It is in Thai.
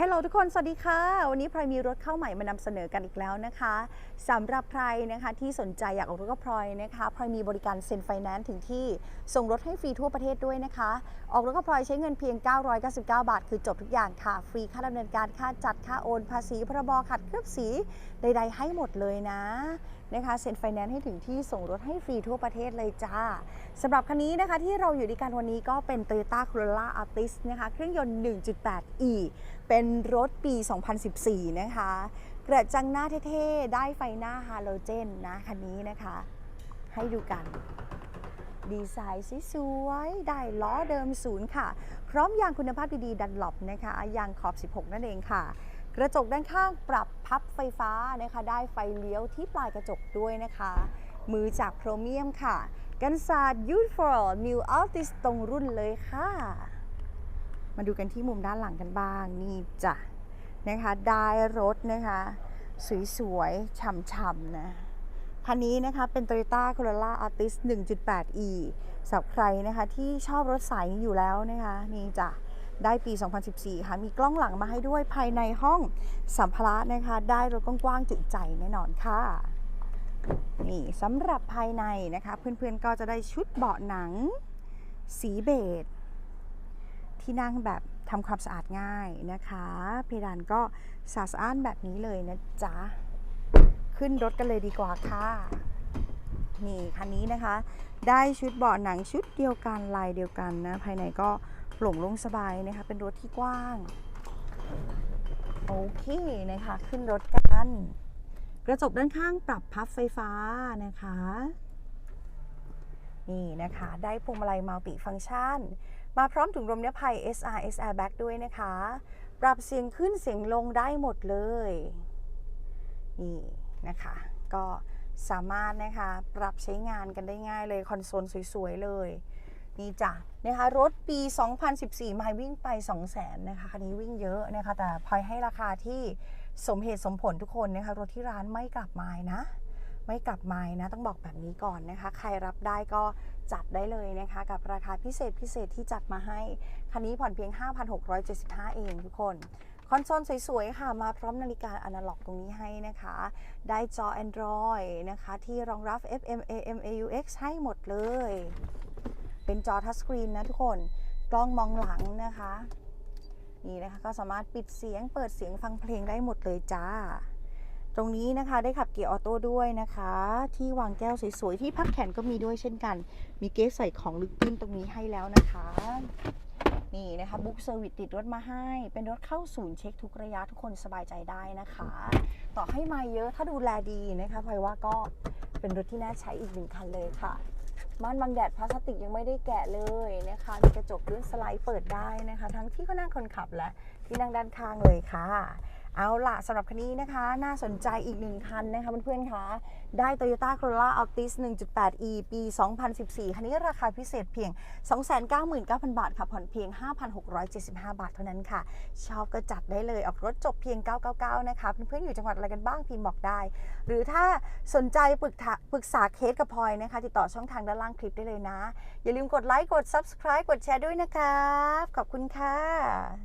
ฮลโหลทุกคนสวัสดีค่ะ วันนี้พลอยมีรถเข้าใหม่มานำเสนอกันอีกแล้วนะคะสำหรับใครนะคะที่สนใจอยากออกรถกับพลอยนะคะพลอยมีบริการเซ็นไฟแนนซ์ถึงที่ส่งรถให้ฟรีทั่วประเทศด้วยนะคะ ออกรถกับพลอยใช้เงินเพียง 999 บาท คือจบทุกอย่างค่ะ ฟรีค่าดำเนินการค่าจัดค่าโอน ภาษีพรบขัดเคลือบสีใด ๆ ให้หมดเลยนะ นะคะเซ็นไฟแนนซ์ให้ถึงที่ส่งรถให้ฟรีทั่วประเทศเลยจ้าสำหรับคันนี้นะคะที่เราอยู่ด้วยกันวันนี้ก็เป็น Toyota Corolla Altis นะคะเครื่องยนต์ 1.8e เป็นรถปี 2014 นะคะกระจังหน้าเท่ๆ ได้ไฟหน้าฮาโลเจนนะคันนี้นะคะ ให้ดูกัน ดีไซน์สวยๆได้ล้อเดิมศูนย์ค่ะ พร้อมยางคุณภาพดีๆ ดันหลบนะคะยางขอบ 16 นั่นเองค่ะ กระจกด้านข้างปรับพับไฟฟ้านะคะ ได้ไฟเลี้ยวที่ปลายกระจกด้วยนะคะ มือจากโครเมียมค่ะ กันศาสตร์ u f o r New Altis ตรงรุ่นเลยค่ะ มาดูกันที่มุมด้านหลังกันบ้าง นี่จ้ะนะคะ ได้รถนะคะ สวยๆฉ่ำๆนะคันนี้นะคะเป็น Toyota Corolla Altis 1.8e สำหรับใครนะคะที่ชอบรถสายนี้อยู่แล้วนะคะ นี่จ้ะ ได้ปี 2014 ค่ะ มีกล้องหลังมาให้ด้วยภายในห้องสัมภาระนะคะ ได้รถกว้างๆจุใจแน่นอนค่ะ นี่สำหรับภายในนะคะ เพื่อนๆก็จะได้ชุดเบาะหนัง สีเบจที่นั่งแบบทำความสะอาดง่ายนะคะ เพดานก็สะอาดสะอ้านแบบนี้เลยนะจ๊ะ ขึ้นรถกันเลยดีกว่าค่ะ นี่คันนี้นะคะ ได้ชุดเบาะหนังชุดเดียวกันลายเดียวกันนะภายในก็โปร่งโล่งสบายนะคะ เป็นรถที่กว้าง โอเคนะคะ ขึ้นรถกัน กระจกด้านข้างปรับพับไฟฟ้านะคะนี่นะคะ ได้พวงมาลัยมัลติฟังก์ชัน มาพร้อมถุงลมนิรภัย SRS Airbag ด้วยนะคะ ปรับเสียงขึ้นเสียงลงได้หมดเลย นี่นะคะ ก็ สามารถนะคะปรับใช้งานกันได้ง่ายเลยคอนโซลสวยๆเลย นี่จ้ะนะคะรถปี 2014 มาวิ่งไป 200,000นะคะคันนี้วิ่งเยอะนะคะ แต่พลอยให้ราคาที่สมเหตุสมผลทุกคนนะคะรถที่ร้านไม่กลับไม้นะ ไม่กลับไม้นะต้องบอกแบบนี้ก่อนนะคะ ใครรับได้ก็จัดได้เลยนะคะ กับราคาพิเศษพิเศษที่จัดมาให้ คันนี้ผ่อนเพียง 5,675 เองทุกคน อนโซลสวยๆ ค่ะ มาพร้อมนาฬิกาอนาล็อกตรงนี้ให้นะคะ ได้จอ Android นะคะ ที่รองรับ FM AM AUX ให้หมดเลย เป็นจอทัชสกรีนนะทุกคน กล้องมองหลังนะคะ นี่นะคะ ก็สามารถปิดเสียงเปิดเสียงฟังเพลงได้หมดเลยจ้า ตรงนี้นะคะได้ขับเกียร์ออโต้ด้วยนะคะ ที่วางแก้วสวยๆ ที่พักแขนก็มีด้วยเช่นกัน มีเกสใส่ของลึกตื้นตรงนี้ให้แล้วนะคะ นี่นะคะบุ๊กเซอร์วิสติดรถมาให้ เป็นรถเข้าศูนย์เช็คทุกระยะทุกคนสบายใจได้นะคะ ต่อให้มาเยอะถ้าดูแลดีนะคะพลอยว่าก็เป็นรถที่น่าใช้อีกหนึ่งคันเลยค่ะม่านบังแดดพลาสติกยังไม่ได้แกะเลยนะคะมีกระจกเลื่อนสไลด์เปิดได้นะคะ ทั้งที่ก็นั่งคนขับและที่นั่งด้านข้างเลยค่ะ เอาล่ะสำหรับคันนี้นะคะ น่าสนใจอีกหนึ่งคันนะคะเพื่อนๆคะได้ Toyota Corolla Altis 1.8e ปี 2014 คันนี้ราคาพิเศษเพียง 299,000 บาทค่ะผ่อนเพียง 5,675 บาทเท่านั้นค่ะ ชอบก็จัดได้เลยออกรถจบเพียง 999 นะคะ เพื่อนๆอยู่จังหวัดอะไรกันบ้างพิมพ์บอกได้ หรือถ้าสนใจปรึกษาปรึกษาเคสกับพลอยนะคะ ติดต่อช่องทางด้านล่างคลิปได้เลยนะ อย่าลืมกดไลค์กด Subscribe กดแชร์ด้วยนะครับขอบคุณค่ะ